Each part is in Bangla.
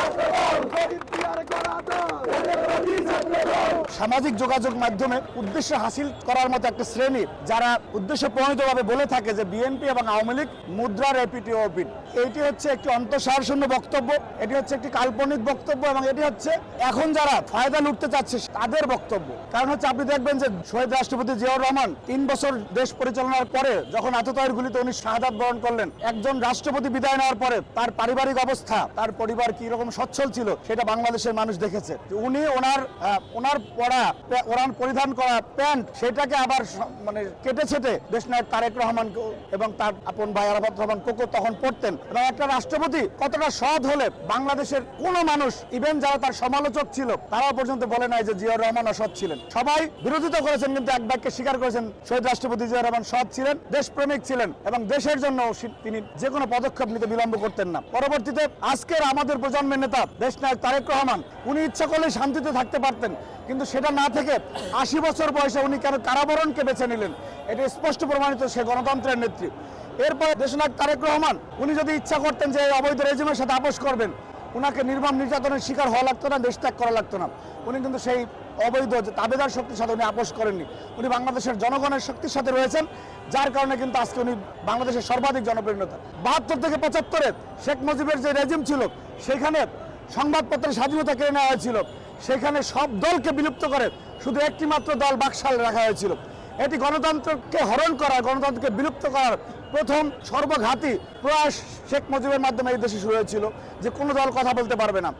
ছাত্রদল গরিব বিহার করা দল সামাজিক যোগাযোগ মাধ্যমে উদ্দেশ্য হাসিল করার মতো একটা শ্রেণি যারা উদ্দেশ্য প্রণীতভাবে বলে থাকে যে বিএনপি এবং আওয়ামী লীগ মুদ্রার এপিটি ওপিট এইটি হচ্ছে একটি অন্তঃসার শূন্য বক্তব্য, এটি হচ্ছে একটি কাল্পনিক বক্তব্য এবং এটি হচ্ছে এখন যারা ফায়দা লুটতে চাচ্ছে তাদের বক্তব্য। কারণ হচ্ছে আপনি দেখবেন যে শহীদ রাষ্ট্রপতি জিয়াউর রহমান তিন বছর দেশ পরিচালনার পরে যখন আততায়ের গুলিতে উনি শাহাদাত বরণ করলেন, একজন রাষ্ট্রপতি বিদায় নেওয়ার পরে তার পারিবারিক অবস্থা, তার পরিবার কি রকম সচ্ছল ছিল সেটা বাংলাদেশের মানুষ দেখেছে। উনি ওনার ওনার পড়া পে- ওনার পরিধান করা প্যান্ট, সেটাকে আবার মানে কেটে ছেটে দেশনায়ক তারেক রহমান এবং তার আপন ভাই আরাফাত রহমান কোকো তখন পড়তেন এবং একটা রাষ্ট্রপতি কতটা সৎ হলে বাংলাদেশের কোন মানুষ ইভেন যারা তার সমালোচক ছিল তারাও পর্যন্ত বলে নাই যে জিয়াউর রহমান অসৎ ছিলেন। সবাই বিরোধিতা করেছেন কিন্তু এক বাক্যে স্বীকার করেছেন, শহীদ রাষ্ট্রপতি জিয়াউর রহমান সৎ ছিলেন, দেশপ্রেমিক ছিলেন এবং দেশের জন্য তিনি যে কোনো পদক্ষেপ নিতে বিলম্ব করতেন না। পরবর্তীতে আজকের আমাদের প্রজন্মের নেতা দেশনায়ক তারেক রহমান, উনি ইচ্ছা করলে শান্তিতে থাকতে পারতেন। কিন্তু সেটা না থেকে আশি বছর বয়সে উনি কেন কারাবরণকে বেছে নিলেন, এটা স্পষ্ট প্রমাণিত সে গণতন্ত্রের নেত্রী। এরপরে দেশনায়ক তারেক রহমান, উনি যদি ইচ্ছা করতেন যে অবৈধ রেজিমের সাথে আপোষ করবেন, উনাকে নির্মম নির্যাতনের শিকার হওয়া লাগতো না দেশ ত্যাগ করা লাগতো না। উনি কিন্তু সেই অবৈধ তাবেদার শক্তির সাথে উনি আপোষ করেননি। উনি বাংলাদেশের জনগণের শক্তির সাথে রয়েছেন, যার কারণে কিন্তু আজকে উনি বাংলাদেশের সর্বাধিক জনপ্রিয় নেতা। বাহাত্তর থেকে পঁচাত্তরে শেখ মুজিবের যে রেজিম ছিল, সেখানে সংবাদপত্রের স্বাধীনতা কেড়ে নেওয়া হয়েছিল। সেখানে সব দলকে বিলুপ্ত করে শুধু একটি মাত্র দল বাকশাল রাখা হয়েছিল। এটি গণতন্ত্রকে হরণ করা, গণতন্ত্রকে বিলুপ্ত করার প্রথম সর্বঘাতী প্রয়াস শেখ মুজিবের মাধ্যমে এই দেশে শুরু হয়েছিল, যে কোনো দল কথা বলতে পারবে না।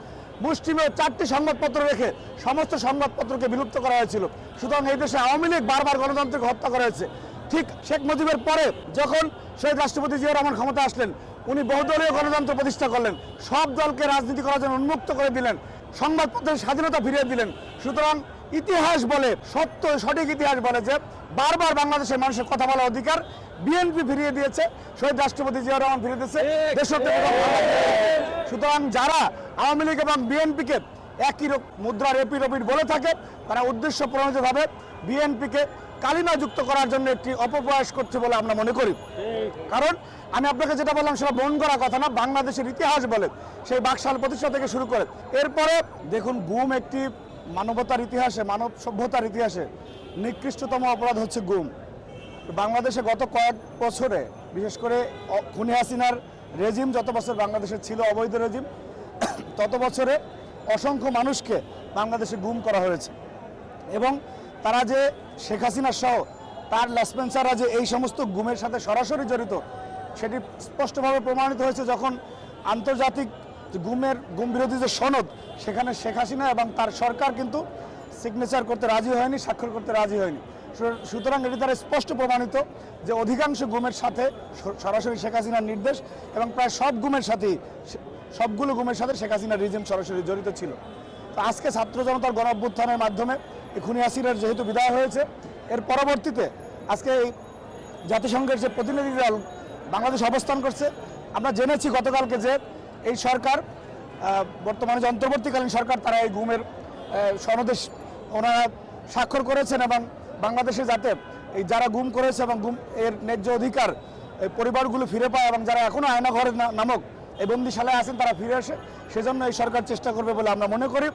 মুসলিমে চারটি সংবাদপত্র রেখে সমস্ত সংবাদপত্রকে বিলুপ্ত করা হয়েছিল। সুতরাং এই দেশে আওয়ামী লীগ বারবার গণতন্ত্রকে হত্যা করা হয়েছে ঠিক শেখ মুজিবের পরে যখন শহীদ রাষ্ট্রপতি জিয়া রহমান ক্ষমতা আসলেন উনি বহুদলীয় গণতন্ত্র প্রতিষ্ঠা করলেন। সব দলকে রাজনীতি করার জন্য উন্মুক্ত করে দিলেন। সংবাদপত্রের স্বাধীনতা ফিরিয়ে দিলেন। সুতরাং ইতিহাস বলে সত্য সঠিক ইতিহাস বলে যে বারবার বাংলাদেশের মানুষের কথা বলার অধিকার বিএনপি ফিরিয়ে দিয়েছে শহীদ রাষ্ট্রপতি জিয়া রহমান ফিরিয়ে দিয়েছে। সুতরাং যারা আওয়ামী লীগ এবং বিএনপিকে একই মুদ্রার এপির ওপির বলে থাকে তারা উদ্দেশ্য প্রণোদিতভাবে বিএনপিকে কালিমা যুক্ত করার জন্য একটি অপপ্রয়াস করছে বলে আমরা মনে করি। কারণ আমি আপনাকে যেটা বললাম, সেটা মন করা কথা না, বাংলাদেশের ইতিহাস বলে। সেই বাকশাল প্রতিষ্ঠা থেকে শুরু করে। এরপরে দেখুন, গুম একটি মানবতার ইতিহাসে, মানব সভ্যতার ইতিহাসে নিকৃষ্টতম অপরাধ হচ্ছে গুম। বাংলাদেশে গত কয়েক বছরে, বিশেষ করে খুনি হাসিনার রেজিম, যত বছর বাংলাদেশে ছিল অবৈধ রেজিম, তত বছরে অসংখ্য মানুষকে বাংলাদেশে গুম করা হয়েছে। এবং তারা যে শেখ হাসিনা সহ তার লেসপেন্সাররা যে এই সমস্ত গুমের সাথে সরাসরি জড়িত, সেটি স্পষ্টভাবে প্রমাণিত হয়েছে যখন আন্তর্জাতিক গুমের গুম বিরোধী যে সনদ, সেখানে শেখ হাসিনা এবং তার সরকার কিন্তু সিগনেচার করতে রাজি হয়নি, স্বাক্ষর করতে রাজি হয়নি। সুতরাং এটি দ্বারা স্পষ্ট প্রমাণিত যে অধিকাংশ গুমের সাথে সরাসরি শেখ হাসিনার নির্দেশ এবং প্রায় সব গুমের সাথেই সবগুলো গুমের সাথে শেখ হাসিনার রিজিম সরাসরি জড়িত ছিল। তো আজকে ছাত্র জনতার গণ মাধ্যমে খুনি হাসিনার যেহেতু বিদায় হয়েছে এর পরবর্তীতে আজকে এই জাতিসংঘের যে প্রতিনিধি দল বাংলাদেশ অবস্থান করছে আমরা জেনেছি গতকালকে যে এই সরকার বর্তমানে যে অন্তর্বর্তীকালীন সরকার তারা এই গুমের আহ, সনদে স- ওনারা স্বাক্ষর করেছেন এবং বাংলাদেশে যাতে এই যারা গুম করেছে এবং গুম এর ন্যায্য অধিকার এই পরিবারগুলো ফিরে পায় এবং যারা এখনও আয়না ঘরে নামক এই বন্দিশালায় আছেন তারা ফিরে আসে সেজন্য এই সরকার চেষ্টা করবে বলে আমরা মনে করি।